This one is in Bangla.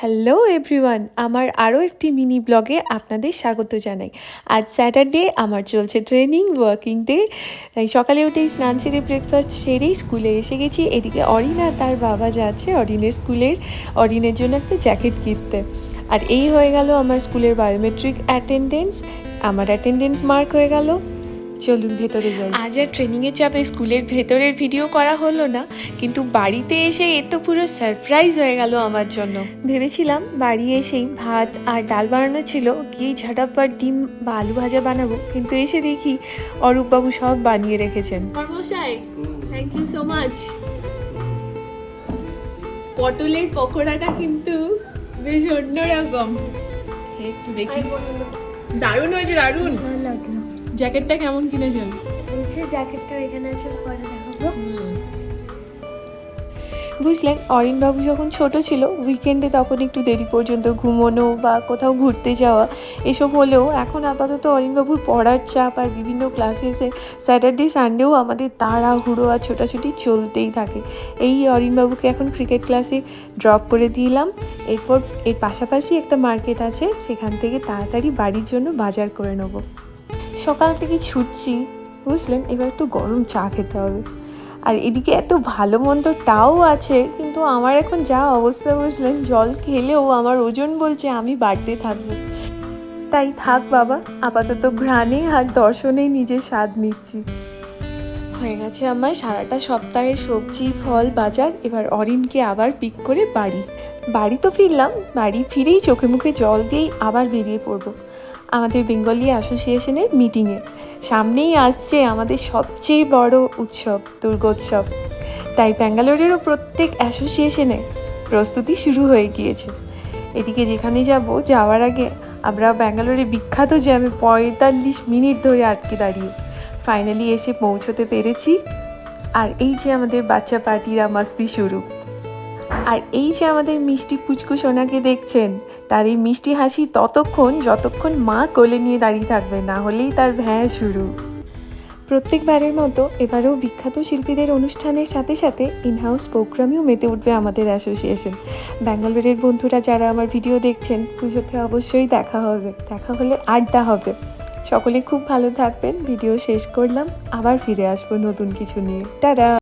হ্যালো এভরিওয়ান আমার আরও একটি মিনি ব্লগে আপনাদের স্বাগত জানাই। আজ স্যাটারডে আমার চলছে ট্রেনিং ওয়ার্কিং ডে তাই সকালে উঠেই স্নান সেরে ব্রেকফাস্ট সেরেই স্কুলে এসে গেছি। এদিকে অরিন আর তার বাবা যাচ্ছে অরিনের স্কুলের। অরিনের জন্য একটা জ্যাকেট কিনতে। আর এই হয়ে গেল আমার স্কুলের বায়োমেট্রিক অ্যাটেন্ডেন্স আমার অ্যাটেন্ডেন্স মার্ক হয়ে গেল। চলুন ভেতরে যাই। আজ আর ট্রেনিংয়ের চাপে স্কুলের ভেতরের ভিডিও করা হলো না কিন্তু বাড়িতে এসে এ তো পুরো সারপ্রাইজ হয়ে গেল আমার জন্য। ভেবেছিলাম বাড়ি এসেই ভাত আর ডাল বানানো ছিল গিয়ে ঝাটাপ্পার ডিম বা আলু ভাজা বানাবো কিন্তু এসে দেখি অরূপবাবু সব বানিয়ে রেখেছেন। কর্মশাই থ্যাংক ইউ সো মাচ পটলের পকোড়াটা কিন্তু বেশ অন্যরকম। একটু দেখি। দারুণ হয়েছে দারুণ। জ্যাকেটটা কেমন কিনেছেন? বলছে জ্যাকেটটা এখানে আছে পরে দেখাবো। বুঝলেন অরিনবাবু যখন ছোট ছিল উইকেন্ডে তখন একটু দেরি পর্যন্ত ঘুমোনো বা কোথাও ঘুরতে যাওয়া এসব হলেও এখন আপাতত অরিনবাবুর পড়ার চাপ আর বিভিন্ন ক্লাসেসে স্যাটারডে সানডেও আমাদের তাড়াহুড়ো আর ছোটাছুটি চলতেই থাকে। এই অরিনবাবুকে এখন ক্রিকেট ক্লাসে ড্রপ করে দিলাম। এরপর এর পাশাপাশি একটা মার্কেট আছে সেখান থেকে তাড়াতাড়ি বাড়ির জন্য বাজার করে নেব। সকাল থেকে ছুটছি, বুঝলেন? এবার একটু গরম চা খেতে হবে। আর এদিকে এত ভালো মন্দটাও আছে, কিন্তু আমার এখন যা অবস্থা, বুঝলেন? জল খেলেও আমার ওজন বলছে আমি বাড়তে থাকব। তাই থাক বাবা, আপাতত ঘ্রাণে আর দর্শনেই নিজের স্বাদ নিচ্ছি। হয়ে গেছে আমার সারাটা সপ্তাহে সবজি, ফল, বাজার, এবার অরিনকে আবার পিক করে বাড়ি। বাড়ি তো ফিরলাম, বাড়ি ফিরেই চোখে মুখে জল দিয়েই আবার বেরিয়ে পড়ব। আমাদের বেঙ্গলি অ্যাসোসিয়েশনের মিটিংয়ে সামনেই আসছে আমাদের সবচেয়ে বড় উৎসব, দুর্গোৎসব। তাই ব্যাঙ্গালোরেরও প্রত্যেক অ্যাসোসিয়েশনে প্রস্তুতি শুরু হয়ে গিয়েছে। এদিকে যেখানে যাব, যাওয়ার আগে আমরা ব্যাঙ্গালোরে বিখ্যাত জ্যামে পঁয়তাল্লিশ মিনিট ধরে আটকে দাঁড়িয়ে ফাইনালি এসে পৌঁছতে পেরেছি। আর এই যে আমাদের বাচ্চা পার্টিরা মাস্তি শুরু। আর এই যে আমাদের মিষ্টি পুচকু সোনাকে দেখছেন তার এই মিষ্টি হাসি ততক্ষণ, যতক্ষণ মা কোলে নিয়ে দাঁড়িয়ে থাকবে, না হলেই তার ভ্যাঁ শুরু। প্রত্যেকবারের মতো এবারেও বিখ্যাত শিল্পীদের অনুষ্ঠানের সাথে সাথে ইনহাউস প্রোগ্রামেও মেতে উঠবে আমাদের অ্যাসোসিয়েশন ব্যাঙ্গালোরের বন্ধুরা যারা আমার ভিডিও দেখছেন, পুজোতে অবশ্যই দেখা হবে। দেখা হলে আড্ডা হবে। সকলে খুব ভালো থাকবেন। ভিডিও শেষ করলাম। আবার ফিরে আসব নতুন কিছু নিয়ে। টাটা!